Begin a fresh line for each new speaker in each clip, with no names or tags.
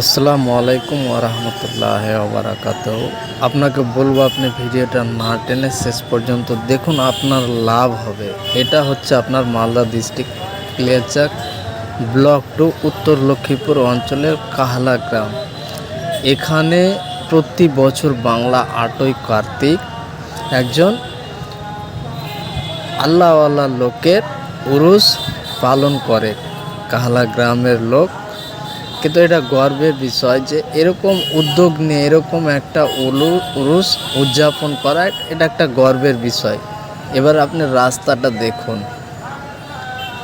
আসসালামু আলাইকুম ওরহমতুল্লাহ ওবরাকাত আপনাকে বলব, আপনি ভিডিওটা না টেনে শেষ পর্যন্ত দেখুন, আপনার লাভ হবে। এটা হচ্ছে আপনার মালদা ডিস্ট্রিক্ট ক্লিয়ারচাক ব্লক টু উত্তর লক্ষ্মীপুর অঞ্চলের কাহলা গ্রাম। এখানে প্রতি বছর বাংলা আটই কার্তিক একজন আল্লাহওয়ালা লোকের উরুস পালন করে। কাহলা গ্রামের লোক কিন্তু এটা গর্বের বিষয় যে এরকম উদ্যোগ নিয়ে, এরকম একটা উলু, উরুস উদযাপন করা, এটা একটা গর্বের বিষয়। এবার আপনি রাস্তাটা দেখুন।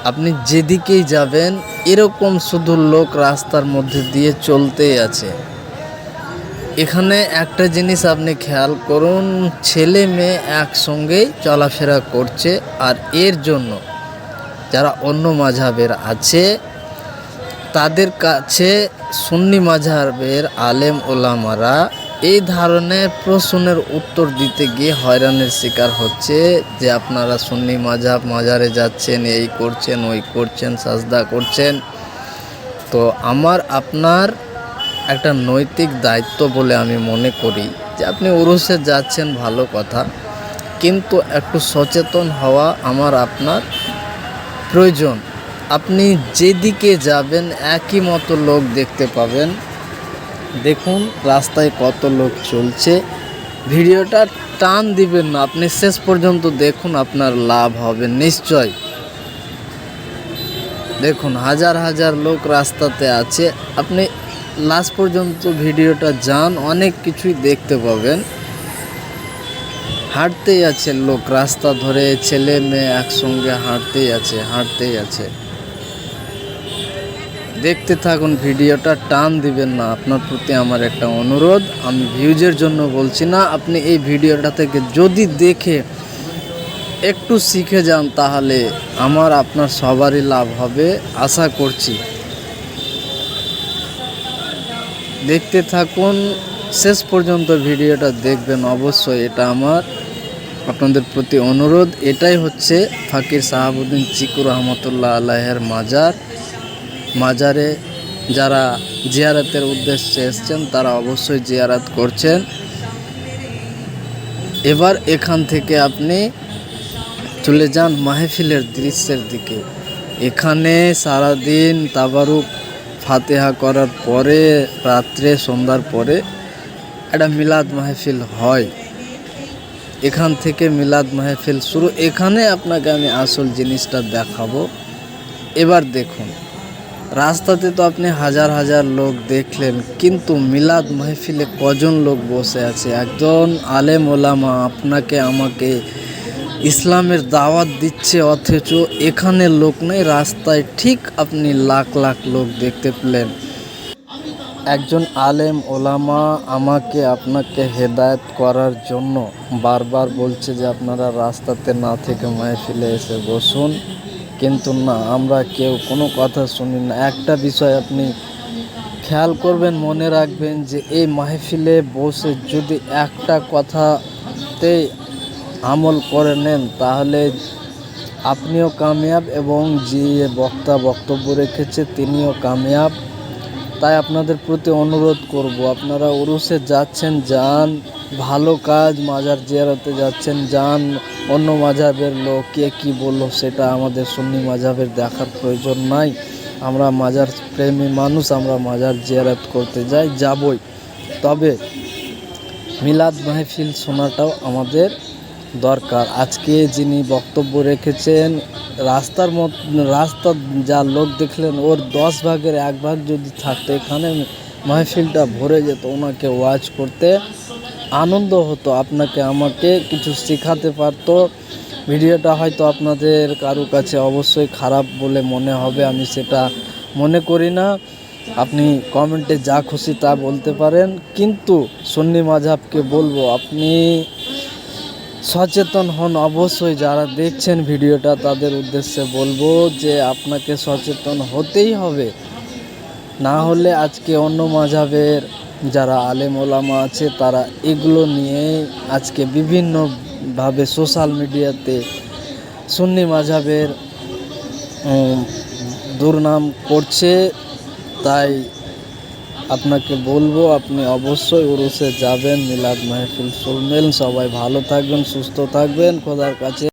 আপনি যেদিকেই যাবেন, এরকম শুধু লোক রাস্তার মধ্যে দিয়ে চলতেই আছে। এখানে একটা জিনিস আপনি খেয়াল করুন, ছেলে মেয়ে একসঙ্গেই চলাফেরা করছে, আর এর জন্য যারা অন্য মাঝাবের আছে তাদের কাছে সুন্নি মাঝাবের আলেম ওলামারা এই ধরনের প্রশ্নের উত্তর দিতে গিয়ে হয়রানির শিকার হচ্ছে যে আপনারা সুন্নি মাঝাব মাজারে যাচ্ছেন, এই করছেন, ওই করছেন, সাজদা করছেন। তো আমার, আপনার একটা নৈতিক দায়িত্ব বলে আমি মনে করি যে আপনি উরুসে যাচ্ছেন, ভালো কথা। কিন্তু একটু সচেতন হওয়া আমার আপনার প্রয়োজন। আপনি যেদিকে যাবেন, একই মতো লোক দেখতে পাবেন। দেখুন, রাস্তায় কত লোক চলছে। ভিডিওটা টান দিবেন না, আপনি শেষ পর্যন্ত দেখুন, আপনার লাভ হবে নিশ্চয়। দেখুন, হাজার হাজার লোক রাস্তাতে আছে। আপনি লাস্ট পর্যন্ত ভিডিওটা যান, অনেক কিছুই দেখতে পাবেন। হাঁটতেই আছে লোক, রাস্তা ধরে ছেলে মেয়ে একসঙ্গে হাঁটতেই আছে হাঁটতেই আছে। দেখতে থাকুন, ভিডিওটা টান দিবেন না। আপনার প্রতি আমার একটা অনুরোধ, আমি ভিউজের জন্য বলছি না, আপনি এই ভিডিওটা থেকে যদি দেখে একটু শিখে যান, তাহলে আমার, আপনার সবারই লাভ হবে, আশা করছি। দেখতে থাকুন, শেষ পর্যন্ত ভিডিওটা দেখবেন, অবশ্যই এটা আমার, আপনাদের প্রতি অনুরোধ। এটাই হচ্ছে ফাকির সাহাবুদ্দিন চিকুর রহমতুল্লাহ আল্লাহের মাজার। মাজারে যারা জিয়ারাতের উদ্দেশ্যে এসছেন, তারা অবশ্যই জিয়ারাত করছেন। এবার এখান থেকে আপনি চলে যান মাহফিলের দৃশ্যের দিকে। এখানে সারাদিন তাবারুক ফাতেহা করার পরে, রাত্রে, সন্ধ্যার পরে একটা মিলাদ মাহফিল হয়। এখান থেকে মিলাদ মাহফিল শুরু। এখানে আপনাকে আমি আসল জিনিসটা দেখাবো। এবার দেখুন। রাস্তাতে তো আপনি হাজার হাজার লোক দেখলেন, কিন্তু মিলাদ মাহফিলে কজন লোক বসে আছে? একজন আলেম ওলামা আপনাকে আমাকে ইসলামের দাওয়াত দিচ্ছে, অথচ এখানে লোক নেই, রাস্তায় ঠিক আপনি লাখ লাখ লোক দেখতে পেলেন। একজন আলেম ওলামা আমাকে আপনাকে হেদায়েত করার জন্য বারবার বলছে যে আপনারা রাস্তাতে না থেকে মাহফিলে এসে বসুন। কিন্তু না, আমরা কেউ কোনো কথা শুনি না। একটা বিষয় আপনি খেয়াল করবেন, মনে রাখবেন যে এই মাহফিলে বসে যদি একটা কথাতেই আমল করে নেন, তাহলে আপনিও কামিয়াব এবং যে বক্তা বক্তব্য রেখেছে তিনিও কামিয়াব। তাই আপনাদের প্রতি অনুরোধ করব, আপনারা উরুসে যাচ্ছেন, যান ভালো কাজ, মাজার জিয়ারতে যাচ্ছেন, যান অন্য মাঝাবের লোক, কে কী বলল সেটা আমাদের সুন্নি মাঝাবের দেখার প্রয়োজন নাই। আমরা মাজার প্রেমী মানুষ, আমরা মাজার জিয়ারত করতে যাই, যাবই। তবে মিলাদ মাহফিল শোনাটাও আমাদের দরকার। আজকে যিনি বক্তব্য রেখেছেন, রাস্তার মত, রাস্তা যা লোক দেখলেন, ওর দশ ভাগের এক ভাগ যদি থাকতো, এখানে মাহফিলটা ভরে যেত ওনাকে ওয়াচ করতে। আনন্দ হতো, আপনাকে আমাকে কিছু শেখাতে পারতো। ভিডিওটা হয়তো আপনাদের কারও কাছে অবশ্যই খারাপ বলে মনে হবে, আমি সেটা মনে করি না। আপনি কমেন্টে যা খুশি তা বলতে পারেন। কিন্তু সন্নি মাঝাবকে বলব, আপনি সচেতন হন। অবশ্যই যারা দেখছেন ভিডিওটা, তাদের উদ্দেশ্যে বলব যে আপনাকে সচেতন হতেই হবে। না হলে আজকে অন্য মাঝাবের যারা আলেম ওলামা আছে, তারা এগুলো নিয়ে আজকে বিভিন্নভাবে সোশ্যাল মিডিয়াতে সুন্নি মাঝাবের দুর্নাম করছে। তাই আপনাকে বলব, আপনি অবশ্যই উরুসে যাবেন মিলাদ মাহফিল শুনবেন সবাই ভালো থাকবেন, সুস্থ থাকবেন, খোদার কাছে।